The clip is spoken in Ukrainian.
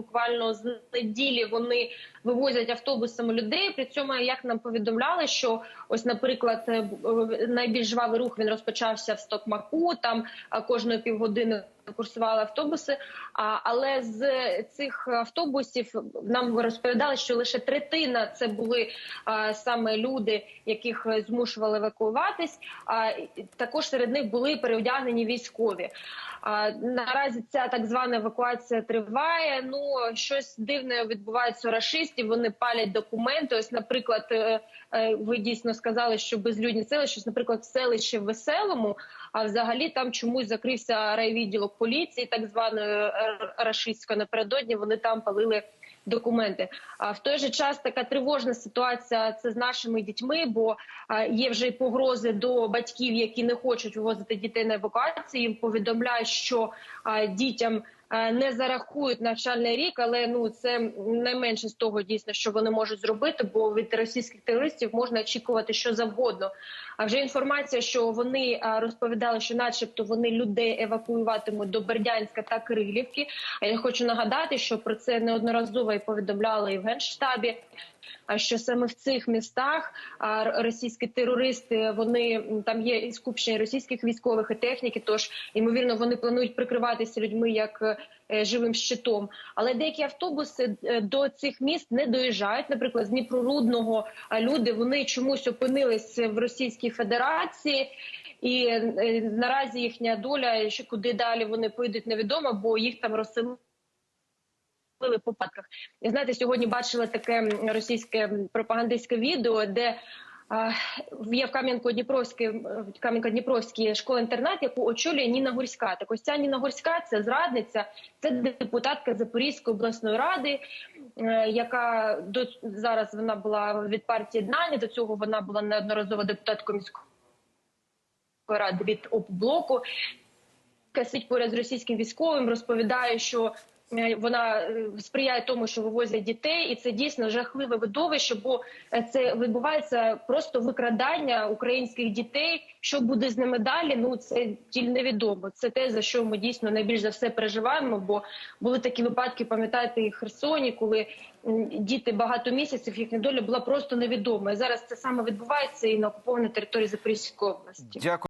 буквально з неділі вони вивозять автобусами людей. При цьому, як нам повідомляли, що ось, наприклад, е, е, найбільш жвавий рух він розпочався в Стокмаку. Там е, кожної півгодини курсували автобуси. Але з цих автобусів нам розповідали, що лише третина це були саме люди, яких змушували евакуюватись. А також серед них були переодягнені військові. Наразі ця так звана евакуація триває. Ну щось дивне відбувається у рашистів. Вони палять документи. Ось, наприклад, е, е, ви дійсно сказали, що безлюдні селища, наприклад, в селищі в веселому. А взагалі там чомусь закрився райвідділок поліції, так званої рашистської. Напередодні вони там палили документи. А в той же час така тривожна ситуація це з нашими дітьми, бо є вже й погрози до батьків, які не хочуть вивозити дітей на евакуацію. Їм повідомляють, що дітям. Не зарахують навчальний рік, але ну це найменше з того дійсно, що вони можуть зробити, бо від російських терористів можна очікувати що завгодно. А вже інформація, що вони розповідали, що, начебто, вони людей евакуюватимуть до Бердянська та Крилівки. А я хочу нагадати, що про це неодноразово і повідомляли і в генштабі. Що саме в цих містах російські терористи вони там є і скупчення російських військових і техніки. Тож ймовірно вони планують прикриватися людьми як е, живим щитом. Але деякі автобуси е, до цих міст не доїжджають. Наприклад, з Дніпрорудного люди вони чомусь опинились в Російській Федерації. І е, наразі їхня доля, що куди далі вони поїдуть, невідомо, бо їх там розселили по падках. І знаєте, сьогодні бачила таке російське пропагандистське відео, де є в Кам'янко-Дніпровській Кам'янко-Дніпровській школа-інтернат, яку очолює Ніна Гурська. Так ось ця Ніна Гурська це зрадниця, це депутатка Запорізької обласної ради, е, яка до зараз вона була від партії Днані. До цього вона була неодноразово депутаткою міської ради від ОП-блоку. яка поряд з російським військовим, розповідає, що вона е, сприяє тому, що вивозять дітей, і це дійсно жахливе видовище, бо е, це відбувається просто викрадання українських дітей. Що буде з ними далі? Ну це тільки невідомо. Це те за що ми дійсно найбільш за все переживаємо. Бо були такі випадки, пам'ятаєте, і в Херсоні, коли діти багато місяців їхня доля була просто невідома. І зараз це саме відбувається і на окупованій території Запорізької області. Дякую.